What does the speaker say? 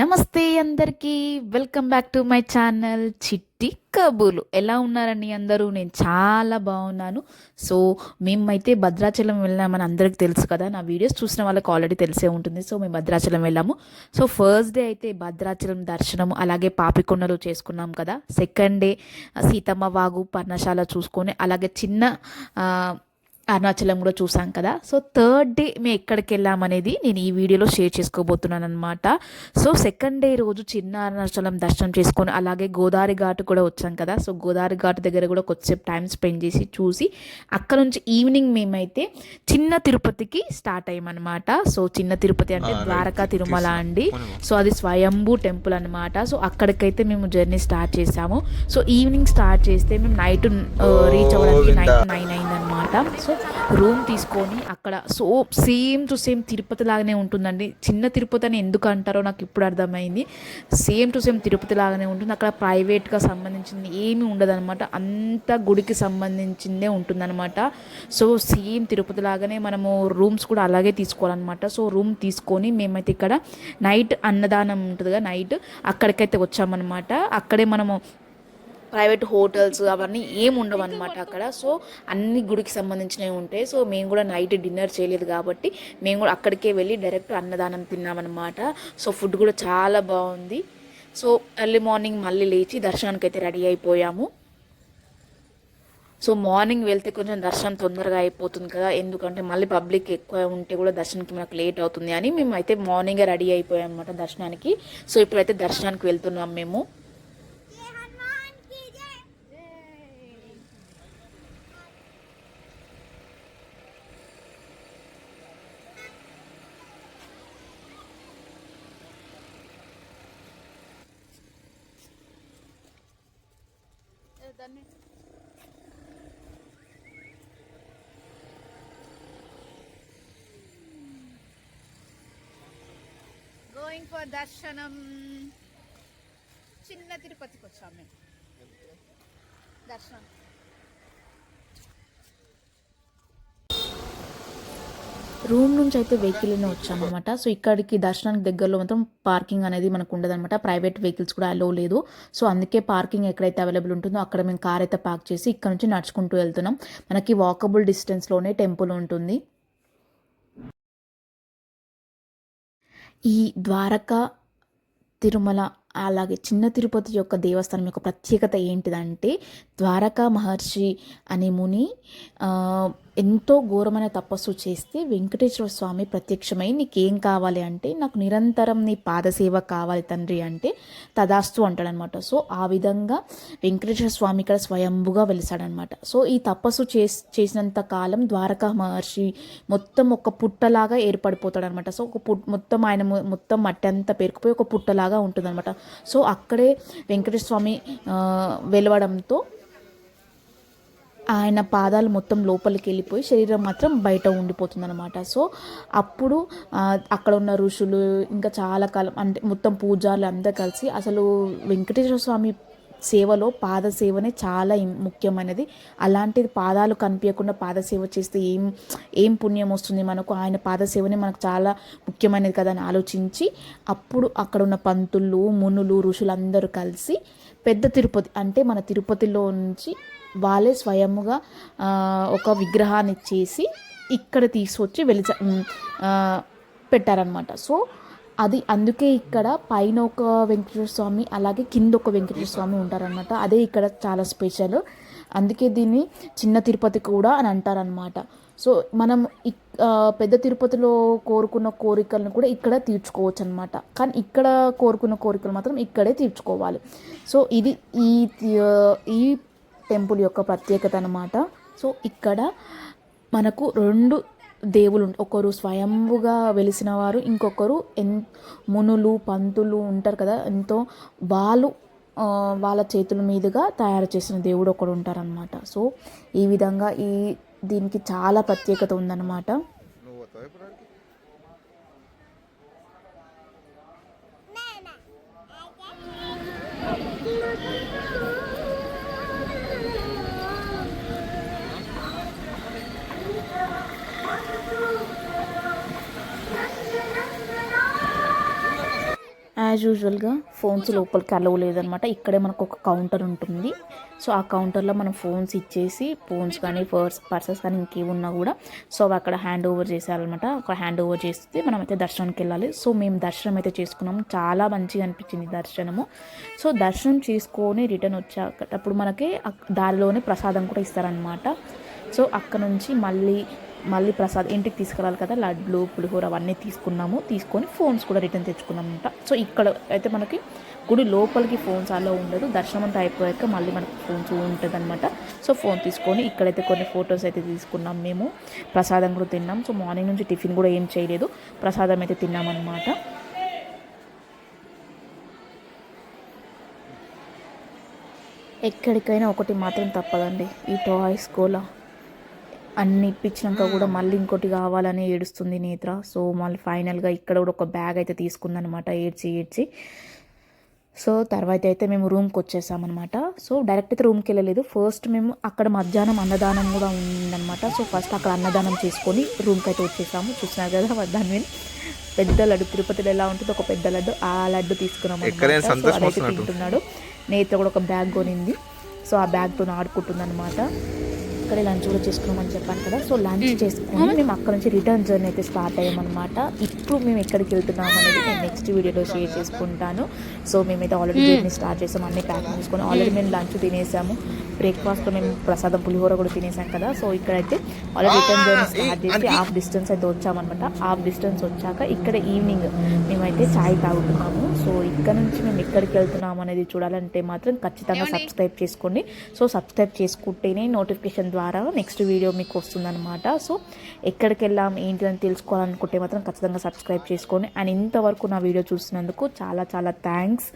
నమస్తే అందరికీ. Welcome back to my channel Chitti Kaburlu ఎలా ఉన్నారండి అందరూ? నేను చాలా బాగున్నాను. సో మేమైతే భద్రాచలం వెళ్ళామని అందరికీ తెలుసు కదా. నా వీడియోస్ చూసిన వాళ్ళకి ఆల్రెడీ తెలిసే ఉంటుంది. సో మేము భద్రాచలం వెళ్ళాము. సో ఫస్ట్ డే అయితే భద్రాచలం దర్శనం అలాగే పాపికొండలు చేసుకున్నాం కదా. సెకండ్ డే సీతమ్మ వాగు పర్ణశాల చూసుకొని అలాగే చిన్న అరుణాచలం కూడా చూసాం కదా. సో థర్డ్ డే మేము ఎక్కడికి వెళ్ళామనేది నేను ఈ వీడియోలో షేర్ చేసుకోబోతున్నాను అనమాట సో సెకండ్ డే రోజు చిన్న అరుణాచలం దర్శనం చేసుకొని అలాగే గోదావరి ఘాట్ కూడా వచ్చాం కదా. సో గోదావరి ఘాట్ దగ్గర కూడా కొద్దిసేపు టైం స్పెండ్ చేసి చూసి అక్కడ నుంచి ఈవినింగ్ మేమైతే చిన్న తిరుపతికి స్టార్ట్ అయ్యామన్నమాట. సో చిన్న తిరుపతి అంటే ద్వారకా తిరుమల అండి. సో అది స్వయంభూ టెంపుల్ అనమాట సో అక్కడికైతే మేము జర్నీ స్టార్ట్ చేసాము. సో ఈవినింగ్ స్టార్ట్ చేస్తే మేము నైట్ రీచ్ అవ్వడానికి నైట్ నైన్ అనమాట సో రూమ్ తీసుకొని అక్కడ so same to same Tirupati లాగానే ఉంటుందండి. చిన్న తిరుపతి అని ఎందుకు అంటారో నాకు ఇప్పుడు అర్థమైంది. సేమ్ టు సేమ్ తిరుపతి లాగానే ఉంటుంది. అక్కడ ప్రైవేట్గా సంబంధించింది ఏమీ ఉండదన్నమాట. అంత గుడికి సంబంధించిందే ఉంటుందన్నమాట. సో సేమ్ తిరుపతి లాగానే మనము రూమ్స్ కూడా అలాగే తీసుకోవాలన్నమాట. సో రూమ్ తీసుకొని మేమైతే ఇక్కడ నైట్ అన్నదానం ఉంటుందిగా నైట్ అక్కడికైతే వచ్చామన్నమాట. అక్కడే మనము ప్రైవేట్ హోటల్స్ అవన్నీ ఏం ఉండవు అనమాట అక్కడ. సో అన్ని గుడికి సంబంధించినవి ఉంటాయి సో మేము కూడా నైట్ డిన్నర్ చేయలేదు కాబట్టి మేము కూడా అక్కడికే వెళ్ళి డైరెక్ట్ అన్నదానం తిన్నామన్నమాట. సో ఫుడ్ కూడా చాలా బాగుంది. సో ఎర్లీ మార్నింగ్ మళ్ళీ లేచి దర్శనానికి అయితే రెడీ అయిపోయాము. సో మార్నింగ్ వెళ్తే కొంచెం దర్శనం తొందరగా అయిపోతుంది కదా. ఎందుకంటే మళ్ళీ పబ్లిక్ ఎక్కువ ఉంటే కూడా దర్శనానికి మనకు లేట్ అవుతుంది అని మేము అయితే మార్నింగే రెడీ అయిపోయాం అనమాట దర్శనానికి. సో ఇప్పుడైతే దర్శనానికి వెళ్తున్నాం మేము. గోయింగ్ ఫర్ దర్శనం. చిన్న తిరుపతికి వచ్చాము మేము. దర్శనం. రూమ్ నుంచి అయితే వెహికల్లోనే వచ్చామన్నమాట సో ఇక్కడికి దర్శనానికి దగ్గరలో మాత్రం పార్కింగ్ అనేది మనకు ఉండదన్నమాట. ప్రైవేట్ వెహికల్స్ కూడా అలో లేదు. సో అందుకే పార్కింగ్ ఎక్కడైతే అవైలబుల్ ఉంటుందో అక్కడ మేము కార్ అయితే పార్క్ చేసి ఇక్కడ నుంచి నడుచుకుంటూ వెళ్తున్నాం. మనకి వాకబుల్ డిస్టెన్స్లోనే టెంపుల్ ఉంటుంది. ఈ ద్వారక తిరుమల అలాగే చిన్న తిరుపతి యొక్క దేవస్థానం యొక్క ప్రత్యేకత ఏంటిదంటే ద్వారకా మహర్షి అనే ముని ఎంతో ఘోరమైన తపస్సు చేస్తే వెంకటేశ్వర స్వామి ప్రత్యక్షమై నీకేం కావాలి అంటే నాకు నిరంతరం నీ పాదసేవ కావాలి తండ్రి అంటే తదాస్తు అంటాడనమాట. సో ఆ విధంగా వెంకటేశ్వర స్వామి ఇక్కడ స్వయంభుగా వెలిసాడనమాట. సో ఈ తపస్సు చేసి చేసినంత కాలం ద్వారకా మహర్షి మొత్తం ఒక పుట్టలాగా ఏర్పడిపోతాడనమాట. సో ఒక పుట్ మొత్తం ఆయన మొత్తం మట్టి అంతా పేరుకుపోయి ఒక పుట్టలాగా ఉంటుందన్నమాట సో అక్కడే వెంకటేశ్వర స్వామి వెలవడంతో ఆయన పాదాలు మొత్తం లోపలికి వెళ్ళిపోయి శరీరం మాత్రం బయట ఉండిపోతుందన్నమాట. సో అప్పుడు అక్కడ ఉన్న ఋషులు ఇంకా చాలా కాలం అంటే మొత్తం పూజారులు అందరూ కలిసి అసలు వెంకటేశ్వర స్వామి సేవలో పాదసేవనే చాలా ముఖ్యమైనది. అలాంటిది పాదాలు కనిపించకుండా పాదసేవ చేస్తే ఏం ఏం పుణ్యం వస్తుంది మనకు? ఆయన పాదసేవనే మనకు చాలా ముఖ్యమైనది కదా అని ఆలోచించి అప్పుడు అక్కడ ఉన్న పంతులు మునులు ఋషులందరూ కలిసి పెద్ద తిరుపతి అంటే మన తిరుపతిలో నుంచి వాళ్ళే స్వయముగా ఒక విగ్రహాన్ని చేసి ఇక్కడ తీసుకొచ్చి వెలిచ పెట్టారనమాట సో అది అందుకే ఇక్కడ పైన ఒక వెంకటేశ్వర స్వామి అలాగే కింద ఒక వెంకటేశ్వర స్వామి ఉంటారనమాట అదే ఇక్కడ చాలా స్పెషల్. అందుకే దీన్ని చిన్న తిరుపతి కూడా అని అంటారనమాట సో మనం పెద్ద తిరుపతిలో కోరుకున్న కోరికలను కూడా ఇక్కడ తీర్చుకోవచ్చు అనమాట కానీ ఇక్కడ కోరుకున్న కోరికలు మాత్రం ఇక్కడే తీర్చుకోవాలి. సో ఇది ఈ ఈ టెంపుల్ యొక్క ప్రత్యేకత అనమాట సో ఇక్కడ మనకు రెండు దేవులు ఒకరు స్వయంభుగా వెలిసిన వారు ఇంకొకరు ఎన్ మునులు పంతులు ఉంటారు కదా ఎంతో వాళ్ళు వాళ్ళ చేతుల మీదుగా తయారు చేసిన దేవుడు ఒకడు ఉంటారనమాట సో ఈ విధంగా ఈ దీనికి చాలా ప్రత్యేకత ఉందన్నమాట. యాజ్ యూజువల్గా ఫోన్స్ లోపలికి అలవ్ లేదనమాట. ఇక్కడే మనకు ఒక కౌంటర్ ఉంటుంది. సో ఆ కౌంటర్లో మనం ఫోన్స్ ఇచ్చేసి ఫోన్స్ కానీ పర్స్ పర్సెస్ కానీ ఇంకేమున్నా కూడా సో అవి అక్కడ హ్యాండ్ ఓవర్ చేసేయాలన్నమాట అక్కడ హ్యాండ్ ఓవర్ చేస్తే మనం అయితే దర్శనానికి వెళ్ళాలి. సో మేము దర్శనం అయితే చేసుకున్నాము. చాలా మంచిగా అనిపించింది దర్శనము. సో దర్శనం చేసుకొని రిటర్న్ వచ్చేటప్పుడు మనకి దారిలోనే ప్రసాదం కూడా ఇస్తారనమాట. సో అక్కడ నుంచి మళ్ళీ మళ్ళీ ప్రసాద్ ఇంటికి తీసుకురావాలి కదా లడ్లు పులిహోర అవన్నీ తీసుకున్నాము. తీసుకొని ఫోన్స్ కూడా రిటర్న్ తెచ్చుకున్నాం అనమాట సో ఇక్కడ అయితే మనకి గుడి లోపలికి ఫోన్స్ అలా ఉండదు. దర్శనం అంతా అయిపోయాక మళ్ళీ మనకి ఫోన్స్ ఉంటుంది అనమాట సో ఫోన్ తీసుకొని ఇక్కడైతే కొన్ని ఫొటోస్ అయితే తీసుకున్నాం మేము. ప్రసాదం కూడా తిన్నాం. సో మార్నింగ్ నుంచి టిఫిన్ కూడా ఏం చేయలేదు. ప్రసాదం అయితే తిన్నామన్నమాట. ఎక్కడికైనా ఒకటి మాత్రం తప్పదండి. ఈ టాయ్స్ గోలా. అన్ని ఇప్పించినాక కూడా మళ్ళీ ఇంకోటి కావాలని ఏడుస్తుంది నేత్ర. సో మళ్ళీ ఫైనల్గా ఇక్కడ కూడా ఒక బ్యాగ్ అయితే తీసుకుందనమాట ఏడ్చి ఏడ్చి. సో తర్వాత అయితే మేము రూమ్కి వచ్చేసామన్నమాట. సో డైరెక్ట్ అయితే రూమ్కి వెళ్ళలేదు. ఫస్ట్ మేము అక్కడ మధ్యాహ్నం అన్నదానం కూడా ఉందన్నమాట. సో ఫస్ట్ అక్కడ అన్నదానం చేసుకొని రూమ్కి అయితే వచ్చేసాము. చూసినారు కదా దాని మీద. పెద్ద లడ్డు తిరుపతిలో ఎలా ఉంటుంది ఒక పెద్ద లడ్డు ఆ లడ్డు తీసుకున్నాం. సో అదైతే. తింటున్నాడు. నేత కూడా ఒక బ్యాగ్ కొనింది. సో ఆ బ్యాగ్తో ఆడుకుంటుంది అనమాట ఇక్కడే లంచ్ కూడా చేసుకున్నామని చెప్పాను కదా. సో లంచ్ చేసుకుని మేము అక్కడ నుంచి రిటర్న్ జర్నీ అయితే స్టార్ట్ అయ్యామన్నమాట. ఇప్పుడు మేము ఎక్కడికి వెళ్తున్నాం అనేది నేను నెక్స్ట్ వీడియోలో షేర్ చేసుకుంటాను. సో మేమైతే ఆల్రెడీ జర్నీ స్టార్ట్ చేసాం. అన్ని ప్యాక్ చేసుకొని ఆల్రెడీ మేము. లంచ్ తినేసాము. బ్రేక్ఫాస్ట్లో మేము ప్రసాదం పులిహోర కూడా తినేసాం కదా. సో ఇక్కడైతే ఆల్రెడీ రిటర్న్ జర్నీ స్టార్ట్ చేసి హాఫ్ డిస్టెన్స్ అయితే వచ్చామన్నమాట. హాఫ్ డిస్టెన్స్ వచ్చాక ఇక్కడ ఈవినింగ్ మేమైతే చాయ్ తాగుతున్నాము. సో ఇక్కడ నుంచి మేము ఎక్కడికి వెళ్తున్నాం అనేది చూడాలంటే మాత్రం ఖచ్చితంగా సబ్స్క్రైబ్ చేసుకోండి. సో సబ్స్క్రైబ్ చేసుకుంటేనే నోటిఫికేషన్ ద్వారా నెక్స్ట్ వీడియో మీకు వస్తుందన్నమాట. సో ఎక్కడికి వెళ్ళాం ఏంటి అని తెలుసుకోవాలనుకుంటే మాత్రం ఖచ్చితంగా సబ్స్క్రైబ్ చేసుకోండి. అండ్ ఇంతవరకు నా వీడియో చూసినందుకు చాలా చాలా థ్యాంక్స్